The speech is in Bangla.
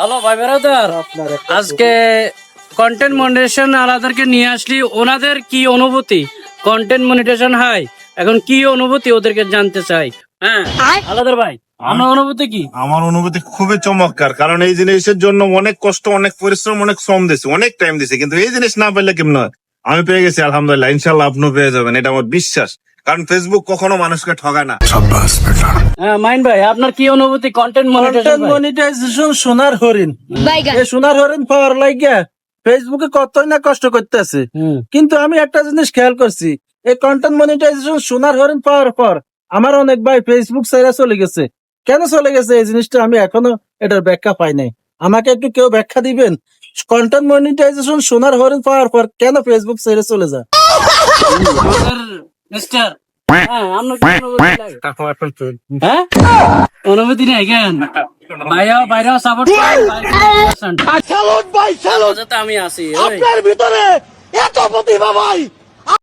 হ্যালো ভাই বেরাদার আজকে কন্টেন্ট মনিটেশন আলাদারকে নিয়ে আসলি। ওনাদের কি অনুভূতি? কন্টেন্ট মনিটেশন হাই এখন কি অনুভূতি ওদেরকে জানতে চাই? হ্যাঁ আলাদার ভাই আমার অনুভূতি কি? আমার অনুভূতি খুবই চমৎকার কারণ এই জিনিসের জন্য অনেক কষ্ট অনেক পরিশ্রম অনেক শ্রম দিছে অনেক টাইম দিছে কিন্তু এই জিনিস না পেলে কেমন হয়? আমি পেয়ে গেছি আলহামদুলিল্লাহ ইনশাল্লাহ আপনিও পেয়ে যাবেন এটা আমার বিশ্বাস। কারণ ফেসবুক কখনো মানুষকে ঠগায় না। হ্যাঁ মাইন ভাই আপনার কি অনুভূতি? কন্টেন্ট কন্টেন্ট মনিটাইজেশন সোনার হরিণ। এই সোনার হরিণ পাওয়ার লাগিয়া ফেসবুকে কতই না কষ্ট করতেছে। কিন্তু আমি একটা জিনিস খেয়াল করছি এই কন্টেন্ট মনিটাইজেশন সোনার হরিণ পাওয়ার পর আমার অনেক ভাই ফেসবুক সাইরা চলে গেছে। কেন চলে গেছে? এই জিনিসটা আমি এখনও এটার ব্যাখ্যা পাই নাই। আমাকে একটু কেউ ব্যাখ্যা দিবেন? কন্টেন্ট মনিটাইজেশন সোনার হরিণ পাওয়ার পর কেন ফেসবুক ছেড়ে চলে যায়? মিস্টার অনুমতি আপনার অনুভূতি লাগে? হ্যাঁ? নেই কেন? ভাইয়া ভাইরাও সাপোর্ট আমি আছি ওই। ভিতরে এত প্রতিভা ভাই।